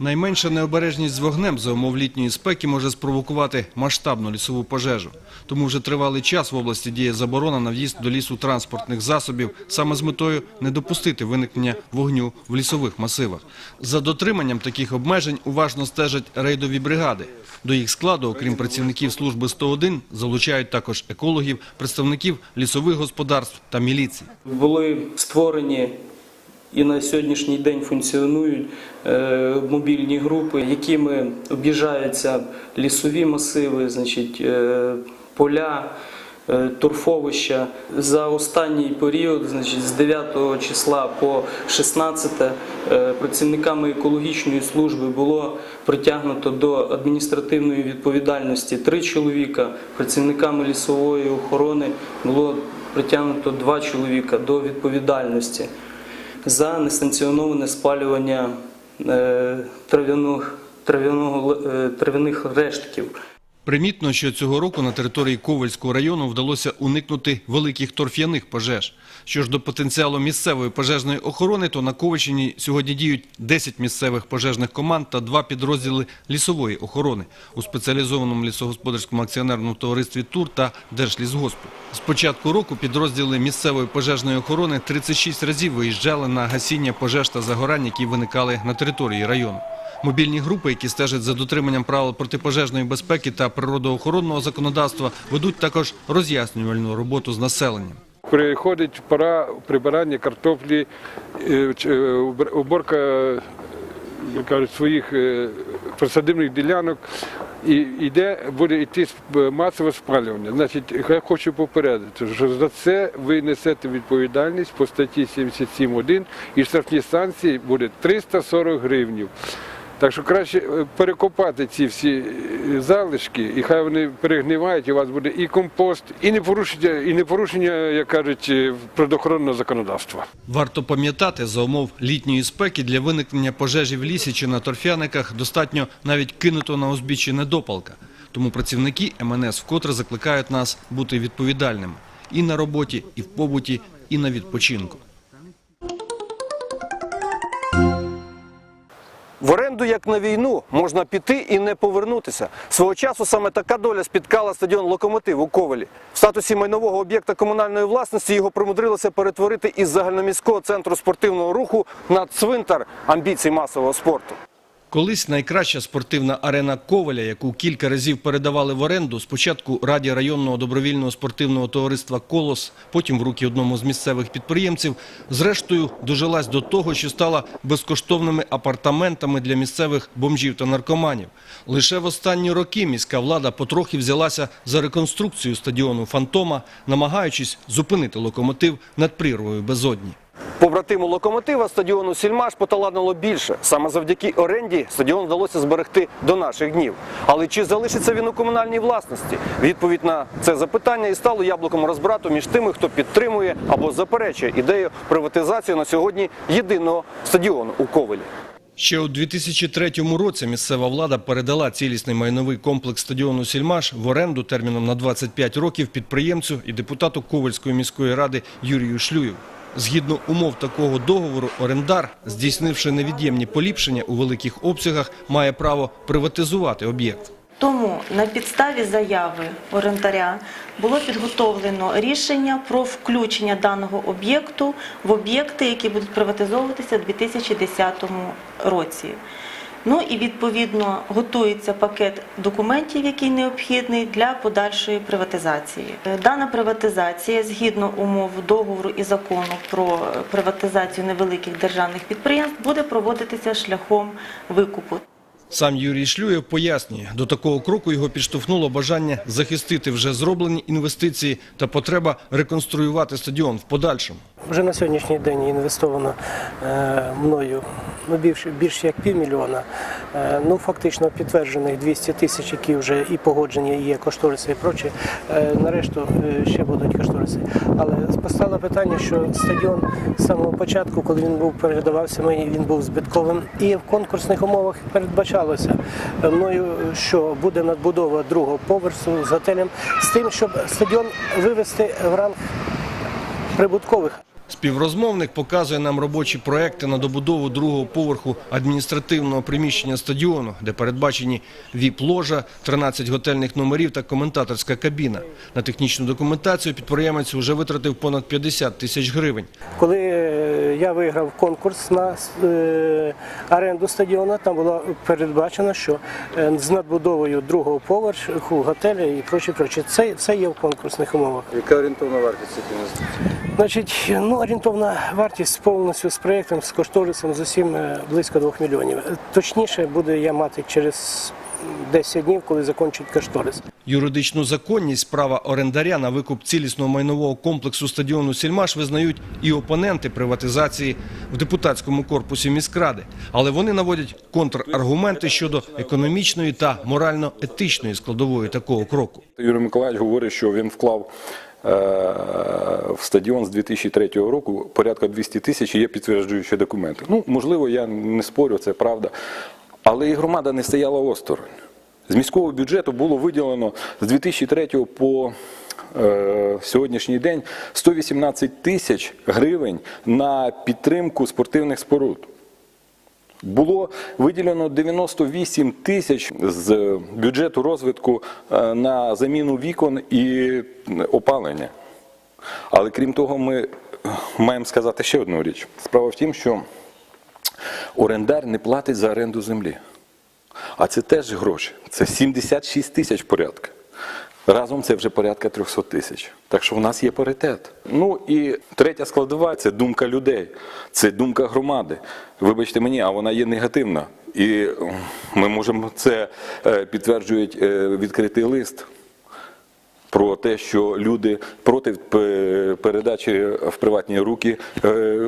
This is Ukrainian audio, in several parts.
Найменша необережність з вогнем за умов літньої спеки може спровокувати масштабну лісову пожежу. Тому вже тривалий час в області діє заборона на в'їзд до лісу транспортних засобів саме з метою не допустити виникнення вогню в лісових масивах. За дотриманням таких обмежень уважно стежать рейдові бригади. До їх складу, окрім працівників служби 101, залучають також екологів, представників лісових господарств та міліції. Були створені і на сьогоднішній день функціонують е, мобільні групи, якими об'їжджаються лісові масиви, значить, е, поля, е, торфовища. За останній період, значить, з 9 числа по 16 е, працівниками екологічної служби було притягнуто до адміністративної відповідальності три чоловіка, працівниками лісової охорони було притягнуто два чоловіка до відповідальності за несанкціоноване спалювання е, трав'яних, е, трав'яних рештків. Примітно, що цього року на території Ковальського району вдалося уникнути великих торф'яних пожеж. Що ж до потенціалу місцевої пожежної охорони, то на Ковальщині сьогодні діють 10 місцевих пожежних команд та два підрозділи лісової охорони у спеціалізованому лісогосподарському акціонерному товаристві ТУР та Держлісгоспу. З початку року підрозділи місцевої пожежної охорони 36 разів виїжджали на гасіння пожеж та загорань, які виникали на території району. Мобільні групи, які стежать за дотриманням правил протипожежної безпеки та природоохоронного законодавства, ведуть також роз'яснювальну роботу з населенням. Приходить пора прибирання картоплі, е, е, уборка кажуть, своїх е, присадибних ділянок. І йде, буде йти масове спалювання. Значить, я хочу попередити, що за це ви несете відповідальність по статті 77.1 і штрафні санкції буде 340 гривнів. Так що краще е, перекопати ці всі е, залишки, і хай вони перегнивають, і у вас буде і компост, і не порушення, і не порушення, як кажуть, е, природоохоронного законодавства. Варто пам'ятати, за умов літньої спеки для виникнення пожежі в лісі чи на торфяниках достатньо навіть кинутого на узбіччі недопалка. Тому працівники МНС вкотре закликають нас бути відповідальними і на роботі, і в побуті, і на відпочинку. В оренду, як на війну, можна піти і не повернутися. Свого часу саме така доля спіткала стадіон Локомотив у Ковелі. В статусі майнового об'єкта комунальної власності його примудрилося перетворити із загальноміського центру спортивного руху на цвинтар амбіцій масового спорту. Колись найкраща спортивна арена Коваля, яку кілька разів передавали в оренду, спочатку раді районного добровільного спортивного товариства Колос, потім в руки одному з місцевих підприємців, зрештою дожилась до того, що стала безкоштовними апартаментами для місцевих бомжів та наркоманів. Лише в останні роки міська влада потрохи взялася за реконструкцію стадіону Фантома, намагаючись зупинити локомотив над прірвою безодні. Побратиму локомотива стадіону Сільмаш поталанило більше. Саме завдяки оренді стадіон вдалося зберегти до наших днів. Але чи залишиться він у комунальній власності? Відповідь на це запитання і стало яблуком розбрату між тими, хто підтримує або заперечує ідею приватизації на сьогодні єдиного стадіону у Ковелі. Ще у 2003 році місцева влада передала цілісний майновий комплекс стадіону «Сільмаш» в оренду терміном на 25 років підприємцю і депутату Ковальської міської ради Юрію Шлюєву. Згідно умов такого договору, орендар, здійснивши невід'ємні поліпшення у великих обсягах, має право приватизувати об'єкт. Тому на підставі заяви орендаря було підготовлено рішення про включення даного об'єкту в об'єкти, які будуть приватизовуватися у 2010 році. Ну і відповідно готується пакет документів, який необхідний для подальшої приватизації. Е, Дана приватизація, згідно умов договору і закону про приватизацію невеликих державних підприємств, буде проводитися шляхом викупу. Сам Юрій Шлюєв пояснює, до такого кроку його підштовхнуло бажання захистити вже зроблені інвестиції та потреба реконструювати стадіон в подальшому. Вже на сьогоднішній день інвестовано е, мною ну, більше, більше як півмільйона. Е, ну, фактично підтверджених 200 тисяч, які вже і погоджені, і є кошториси і проче. Е, нарешту ще будуть кошториси. Але постало питання, що стадіон з самого початку, коли він був передавався мені, він був збитковим. І в конкурсних умовах передбачалося мною, що буде надбудова другого поверсу з готелем, з тим, щоб стадіон вивести в ранг прибуткових. Співрозмовник показує нам робочі проекти на добудову другого поверху адміністративного приміщення стадіону, де передбачені віп-ложа, 13 готельних номерів та коментаторська кабіна. На технічну документацію підприємець вже витратив понад 50 тисяч гривень. Коли е, я виграв конкурс на е, оренду стадіону, там було передбачено, що е, з надбудовою другого поверху готеля і прочі, прочі. Це, це є в конкурсних умовах. Яка орієнтовна вартість? Значить, ну орієнтовна вартість повністю з проєктом, з кошторисом з усім е, близько 2 мільйонів. Е, Точніше буде я мати через 10 днів, коли закінчить кошторис. Юридичну законність права орендаря на викуп цілісного майнового комплексу стадіону «Сільмаш» визнають і опоненти приватизації в депутатському корпусі міськради. Але вони наводять контраргументи щодо економічної та морально-етичної складової такого кроку. Юрій Миколаївич говорить, що він вклав в стадіон з 2003 року порядка 200 тисяч є підтверджуючі документи. Ну, можливо, я не спорю, це правда. Але і громада не стояла осторонь. З міського бюджету було виділено з 2003 по е, сьогоднішній день 118 тисяч гривень на підтримку спортивних споруд. Було виділено 98 тисяч з бюджету розвитку е, на заміну вікон і опалення. Але крім того, ми е, маємо сказати ще одну річ. Справа в тім, що орендар не платить за оренду землі. А це теж гроші. Це 76 тисяч порядка. Разом це вже порядка 300 тисяч. Так що в нас є паритет. Ну і третя складова це думка людей, це думка громади. Вибачте мені, а вона є негативна. І ми можемо це е, підтверджують е, відкритий лист про те, що люди проти передачі в приватні руки е,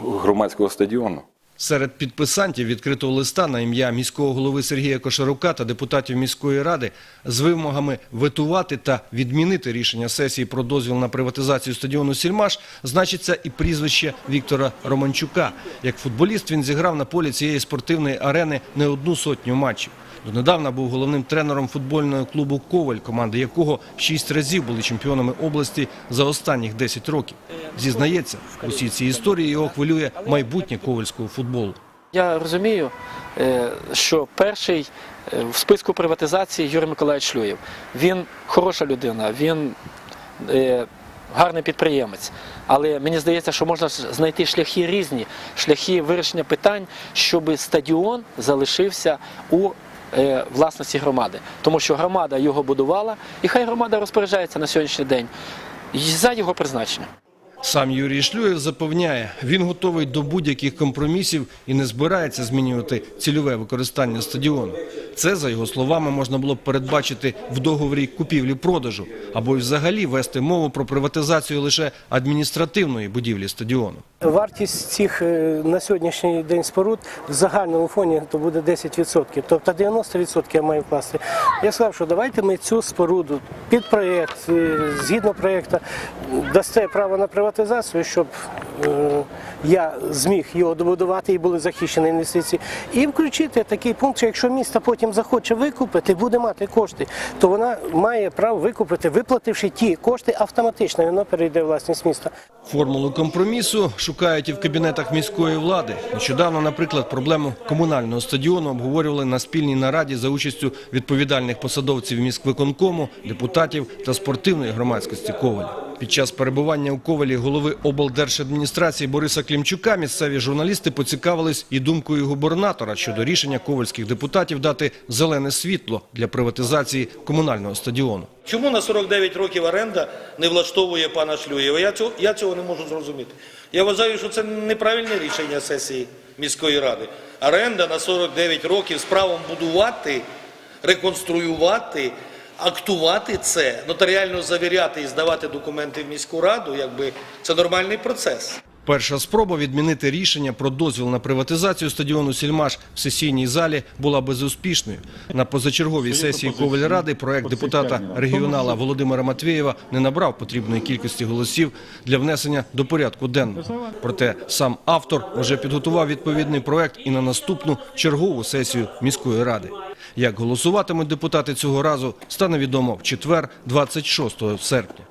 громадського стадіону. Серед підписантів відкритого листа на ім'я міського голови Сергія Кошарука та депутатів міської ради з вимогами витувати та відмінити рішення сесії про дозвіл на приватизацію стадіону «Сільмаш» значиться і прізвище Віктора Романчука. Як футболіст він зіграв на полі цієї спортивної арени не одну сотню матчів. Донедавна був головним тренером футбольного клубу «Коваль», команди якого шість разів були чемпіонами області за останніх 10 років. Зізнається, усі ці історії його хвилює майбутнє ковальського футболу. Я розумію, е, що перший е, в списку приватизації Юрій Миколаївич Шлюєв. Він хороша людина, він е, гарний підприємець. Але мені здається, що можна знайти шляхи різні, шляхи вирішення питань, щоб стадіон залишився у власності громади. Тому що громада його будувала, і хай громада розпоряджається на сьогоднішній день за його призначенням. Сам Юрій Шлюєв запевняє, він готовий до будь-яких компромісів і не збирається змінювати цільове використання стадіону. Це, за його словами, можна було б передбачити в договорі купівлі-продажу або й взагалі вести мову про приватизацію лише адміністративної будівлі стадіону. Вартість цих е, на сьогоднішній день споруд в загальному фоні то буде 10%. Тобто 90% я маю вкласти. Я сказав, що давайте ми цю споруду під проєкт, е, згідно проєкту, дасте право на приватизацію, щоб е, я зміг його добудувати і були захищені інвестиції. І включити такий пункт, що якщо місто потім захоче викупити, буде мати кошти, то вона має право викупити, виплативши ті кошти автоматично, воно перейде в власність міста. Формулу компромісу шукають і в кабінетах міської влади. Нещодавно, наприклад, проблему комунального стадіону обговорювали на спільній нараді за участю відповідальних посадовців міськвиконкому, депутатів та спортивної громадськості Коваля. Під час перебування у Ковалі голови облдержадміністрації Бориса Клімчука місцеві журналісти поцікавились і думкою губернатора щодо рішення ковальських депутатів дати зелене світло для приватизації комунального стадіону. Чому на 49 років оренда не влаштовує пана Шлюєва? Я цього, я цього не можу зрозуміти. Я вважаю, що це неправильне рішення сесії міської ради. Оренда на 49 років з правом будувати, реконструювати, актувати це, нотаріально завіряти і здавати документи в міську раду, якби це нормальний процес. Перша спроба відмінити рішення про дозвіл на приватизацію стадіону «Сільмаш» в сесійній залі була безуспішною. На позачерговій сесії Ковальради проект депутата регіонала Володимира Матвєєва не набрав потрібної кількості голосів для внесення до порядку денного. Проте сам автор вже підготував відповідний проект і на наступну чергову сесію міської ради. Як голосуватимуть депутати цього разу, стане відомо в четвер, 26 серпня.